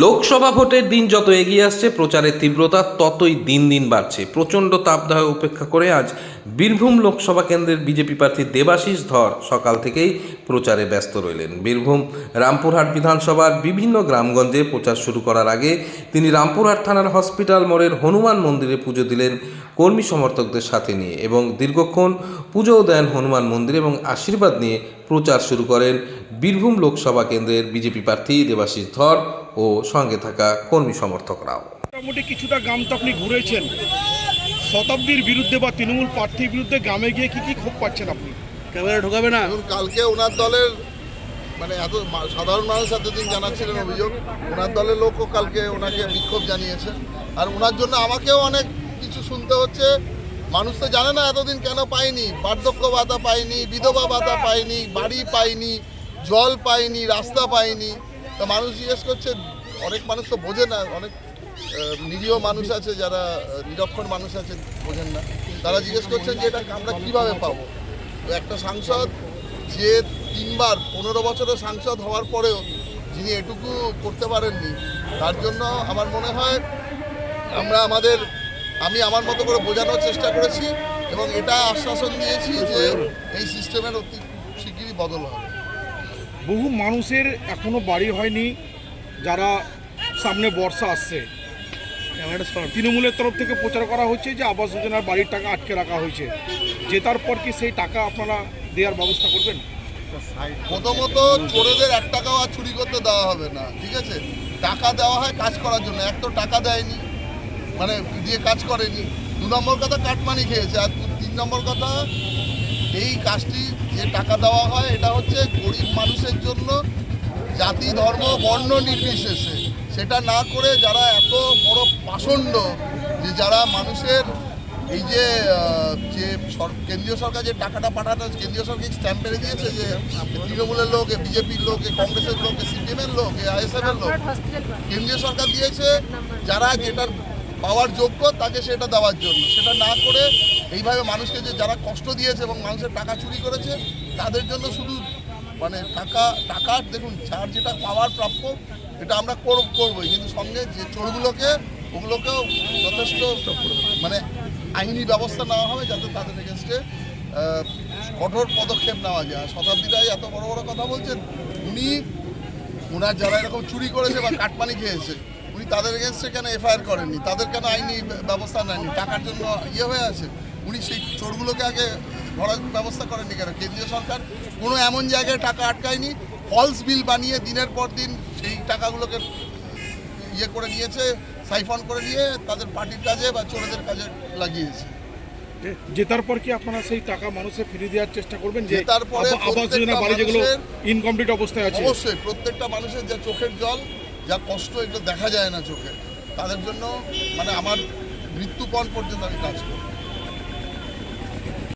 লোকসভা ভোটের দিন যত এগিয়ে আসছে, প্রচারের তীব্রতা ততই দিন দিন বাড়ছে। প্রচণ্ড তাপদাহ উপেক্ষা করে আজ বীরভূম লোকসভা কেন্দ্রের বিজেপি প্রার্থী দেবাশিস ধর সকাল থেকেই প্রচারে ব্যস্ত রইলেন। বীরভূম রামপুরহাট বিধানসভার বিভিন্ন গ্রামগঞ্জে প্রচার শুরু করার আগে তিনি রামপুরহাট থানার হসপিটাল মোড়ের হনুমান মন্দিরে পুজো দিলেন কর্মী সমর্থকদের সাথে নিয়ে এবং দীর্ঘক্ষণ পুজোও দেন হনুমান মন্দিরে এবং আশীর্বাদ নিয়ে প্রচার শুরু করেন বীরভূম লোকসভা কেন্দ্রের বিজেপি প্রার্থী দেবাশিস ধর। ও সঙ্গে থাকা কর্মী সমর্থকরাও। মোটামুটি কিছুটা গ্রাম তো আপনি ঘুরেছেন। শতাব্দীর বিরুদ্ধে বা তৃণমূল প্রার্থীর বিরুদ্ধে গ্রামে গিয়ে কি কি ক্ষোভ পাচ্ছেন আপনি? ক্যামেরা ঢোকাবে না? এখন কালকে ওনার দলের মানে এত সাধারণ মানুষ এতদিন জানাচ্ছিলেন অভিযোগ। ওনার দলের লোকও কালকে ওনাকে বিক্ষোভ জানিয়েছে। আর ওনার জন্য আমাকেও অনেক কিছু শুনতে হচ্ছে। মানুষ তো জানে না এতদিন কেন পায়নি বার্ধক্য ভাতা পায়নি বিধবা ভাতা পায়নি বাড়ি পায়নি জল পায়নি রাস্তা পায়নি তা মানুষ জিজ্ঞেস করছে, অনেক মানুষ তো বোঝে না, অনেক নিরীহ মানুষ আছে যারা নিরক্ষর মানুষ আছে, বোঝেন না। তারা জিজ্ঞেস করছেন যে এটা আমরা কীভাবে পাবো? তো একটা সাংসদ, যে তিনবার পনেরো বছরের সাংসদ হওয়ার পরেও যিনি এটুকু করতে পারেননি, তার জন্য আমার মনে হয় আমরা আমাদের, আমি আমার মতো করে বোঝানোর চেষ্টা করেছি এবং এটা আশ্বাসন দিয়েছি যে এই সিস্টেমের অতি শিগগিরই বদল হবে। বহু মানুষের এখনও বাড়ি হয়নি, যারা সামনে বর্ষা আসছে। তৃণমূলের তরফ থেকে প্রচার করা হচ্ছে যে আবাস যোজনার বাড়ির টাকা আটকে রাখা হয়েছে। জেতার পর কি সেই টাকা আপনারা দেওয়ার ব্যবস্থা করবেন? প্রথমত চোরেদের এক টাকাও আর চুরি করতে দেওয়া হবে না, ঠিক আছে? টাকা দেওয়া হয় কাজ করার জন্য, এক তো টাকা দেয়নি মানে দিয়ে কাজ করেনি। দু নম্বর কথা কাটমানি খেয়েছে, আর তিন নম্বর কথা এই কাজটি যে টাকা দেওয়া হয় এটা হচ্ছে গরিব মানুষের জন্য জাতি ধর্ম বর্ণ নির্বিশেষে। সেটা না করে যারা এত বড় পাষণ্ড যে যারা মানুষের এই যে যে কেন্দ্রীয় সরকার যে টাকাটা পাঠানো কেন্দ্রীয় সরকার স্ট্যাম্প মেরে দিয়েছে যে তৃণমূলের লোক এ বিজেপির লোক এ কংগ্রেসের লোক এ সিপিএমের লোক আইএসএফ এর লোক? কেন্দ্রীয় সরকার দিয়েছে যারা যেটার পাওয়ার যোগ্য, তাকে সেটা দেওয়ার জন্য। সেটা না করে এইভাবে মানুষকে যে যারা কষ্ট দিয়েছে এবং মানুষের টাকা চুরি করেছে, তাদের জন্য শুধু মানে টাকা টাকা, দেখুন, যার যেটা পাওয়ার প্রাপ্য, এটা আমরা করব করবই। কিন্তু সঙ্গে যে চোরগুলোকে, ওগুলোকেও যথেষ্ট মানে আইনি ব্যবস্থা নেওয়া হবে যাতে তাদের এগেনস্টে কঠোর পদক্ষেপ নেওয়া যায়। শতাব্দীরাই এত বড় বড় কথা বলছেন, উনি ওনার যারা এরকম চুরি করেছে বা কাটমানি খেয়েছে উনি তাদের এগেনস্টে কেন এফআইআর করেননি? তাদের কেন আইনি ব্যবস্থা নেননি? টাকার জন্য ইয়ে হয়ে আছে? উনি সেই চোরগুলোকে আগে ধরার ব্যবস্থা করেননি কেন? কেন্দ্রীয় সরকার কোনো এমন জায়গায় টাকা আটকায়নি। ফলস বিল বানিয়ে দিনের পর দিন সেই টাকাগুলোকে ইয়ে করে নিয়েছে সাইফন করে নিয়ে তাদের পার্টির কাজে বা চোরেদের কাজে লাগিয়েছে। জেতার পর কি আপনারা সেই টাকা মানুষের ফিরিয়ে দেওয়ার চেষ্টা করবেন? যে জেতার পরে আবাস যোজনা বাড়ি যেগুলো ইনকমপ্লিট অবস্থায় আছে। অবশ্যই প্রত্যেকটা মানুষের যা চোখের জল যা কষ্ট এগুলো দেখা যায় না চোখে, তাদের জন্য মানে আমার মৃত্যুপণ পর্যন্ত আমি কাজ করি।